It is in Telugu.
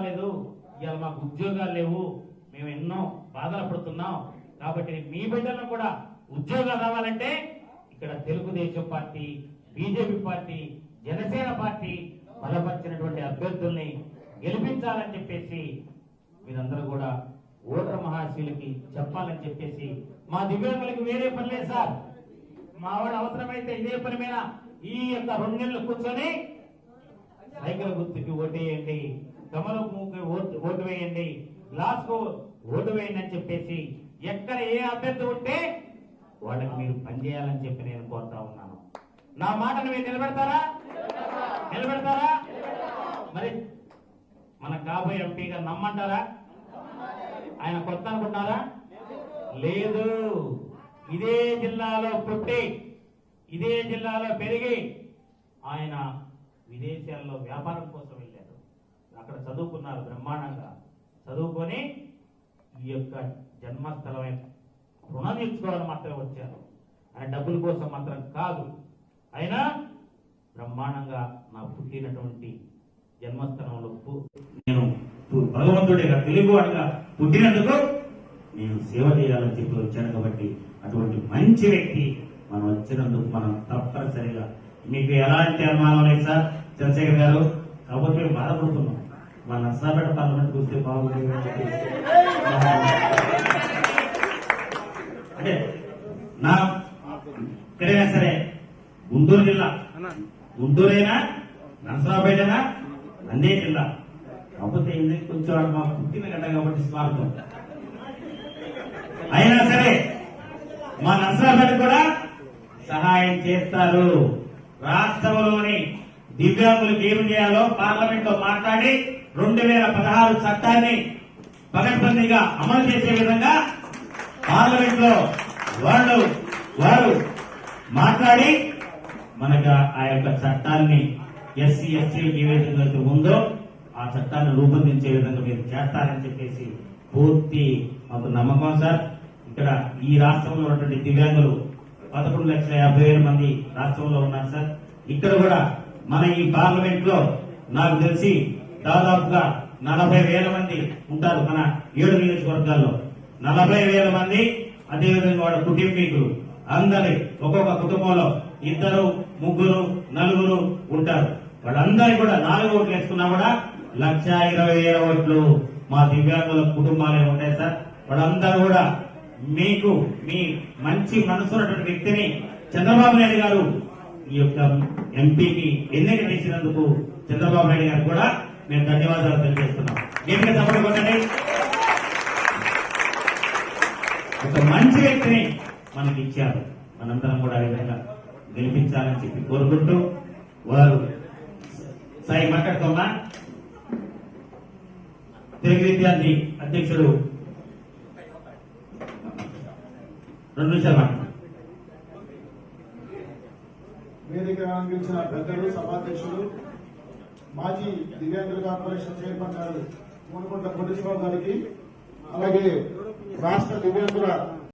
రాలేదు ఇవాళ మాకు ఉద్యోగాలు లేవు. మేము ఎన్నో బాధలు పడుతున్నాం. కాబట్టి మీ బిడ్డలను కూడా ఉద్యోగాలు రావాలంటే ఇక్కడ Telugu Desam party BJP party Janasena party బలపరిచినటువంటి అభ్యర్థుల్ని గెలిపించాలని చెప్పేసి మీరందరూ కూడా ఓటర్ మహాశీలకి చెప్పాలని చెప్పేసి మా దివ్యాంగులకి వేరే పని లేదు సార్. మా వాడు అవసరమైతే ఇదే పని మీద ఈ యొక్క రెండు నెలలు కూర్చొని సైకిల్ గుర్తుకి ఓటేయండి. కమలం పువ్వుకి ఓటు ఓటు వేయండి. గ్లాస్కు ఓటు వేయండి అని చెప్పేసి ఎక్కడ ఏ అభ్యర్థి ఉంటే వాళ్ళకి మీరు పనిచేయాలని చెప్పి నేను కోరుతా ఉన్నాను. నా మాటను మీరు నిలబెడతారా? నిలబెడతారా? మరి మన కాబోయే ఎంపీగా నమ్మంటారా? ఆయన కొత్త అనుకుంటారా లేదు. ఇదే జిల్లాలో పుట్టి ఇదే జిల్లాలో పెరిగి ఆయన విదేశాల్లో వ్యాపారం కోసం వెళ్ళారు. అక్కడ చదువుకున్నారు బ్రహ్మాండంగా. చదువుకొని ఈ యొక్క జన్మస్థలమైన రుణం తీర్చుకోవాలని మాత్రమే వచ్చారు. ఆయన డబ్బుల కోసం మాత్రం కాదు. అయినా బ్రహ్మాండంగా నా పుట్టినటువంటి జన్మస్థలంలో నేను పు- తెలుగు అనగా పుట్టినందుకు నేను సేవ చేయాలని చెప్పి వచ్చాను కాబట్టి అటువంటి మంచి వ్యక్తి మనం వచ్చినందుకు మనం తప్పనిసరిగా మీకు ఎలాంటి అనుమానం లేదు సార్? చంద్రశేఖర్ గారు కాబట్టి మేము బాధపడుతున్నాం. మా నర్సాపేట పార్లమెంట్ చూస్తే బాగుంటుంది అంటే నా ఎక్కడైనా సరే గుంటూరు జిల్లా. గుంటూరైనా? నరసరావుపేటైనా అన్నే జిల్లా. కాకపోతే ఏంది కొంచెం మా పుట్టిన గడ్డ కాబట్టి స్వార్థం. అయినా సరే మా నరసరావుపేట కూడా సహాయం చేస్తారు. రాష్ట్రంలోని దివ్యాంగులకు ఏమి చేయాలో పార్లమెంట్లో మాట్లాడి రెండు వేల పదహారు చట్టాన్ని పకడ్బందీగా అమలు చేసే విధంగా పార్లమెంట్లో వాళ్ళు వారు మాట్లాడి మనకు ఆ యొక్క చట్టాన్ని ఎస్సీ ఎస్టీలకు ఏ విధంగా ఉందో ఆ చట్టాన్ని రూపొందించే విధంగా మీరు చేస్తారని చెప్పేసి పూర్తి మాకు నమ్మకం సార్. ఇక్కడ ఈ రాష్ట్రంలో ఉన్నటువంటి దివ్యాంగులు పదకొండు లక్షల యాభై వేల మంది రాష్ట్రంలో ఉన్నారు సార్. ఇక్కడ కూడా మన ఈ పార్లమెంట్లో నాకు తెలిసి దాదాపుగా నలభై వేల మంది ఉంటారు మన ఏడు నియోజకవర్గాల్లో. నలభై వేల మంది అదేవిధంగా వాళ్ళ కుటుంబీకులు అందరి ఒక్కొక్క కుటుంబంలో ఇద్దరు ముగ్గురు నలుగురు ఉంటారు. వాళ్ళందరికీ కూడా నాలుగు ఓట్లు వేసుకున్నా కూడా లక్ష ఇరవై వేల ఓట్లు మా దివ్యాంగుల కుటుంబాలే ఉంటాయి సార్. వాళ్ళందరూ కూడా మీకు మీ మంచి మనసున్నటువంటి వ్యక్తిని చంద్రబాబు నాయుడు గారు ఈ యొక్క ఎంపీకి ఎన్నిక చేసినందుకు చంద్రబాబు నాయుడు గారు కూడా మేము ధన్యవాదాలు తెలియజేస్తున్నాం గట్టిగా తప్పకుండా కొట్టండి. ఒక మంచి వ్యక్తిని మనకి ఇచ్చారు. మనందరం కూడా ఆ విధంగా గెలిపించాలని చెప్పి కోరుకుంటూ వారు సాయి మాట్లాడుతున్నా తెలుగు విద్యార్థి అధ్యక్షుడు రెండు నిమిషాలు మాట్లాడు. వేదిక అలంకరించిన పెద్దలు సభాధ్యక్షులు మాజీ దివ్యాంగుల కార్పొరేషన్ చైర్మన్ గారు మూనుకుంట కోటేశ్వరరావు గారికి అలాగే రాష్ట్ర దివ్యాంగుల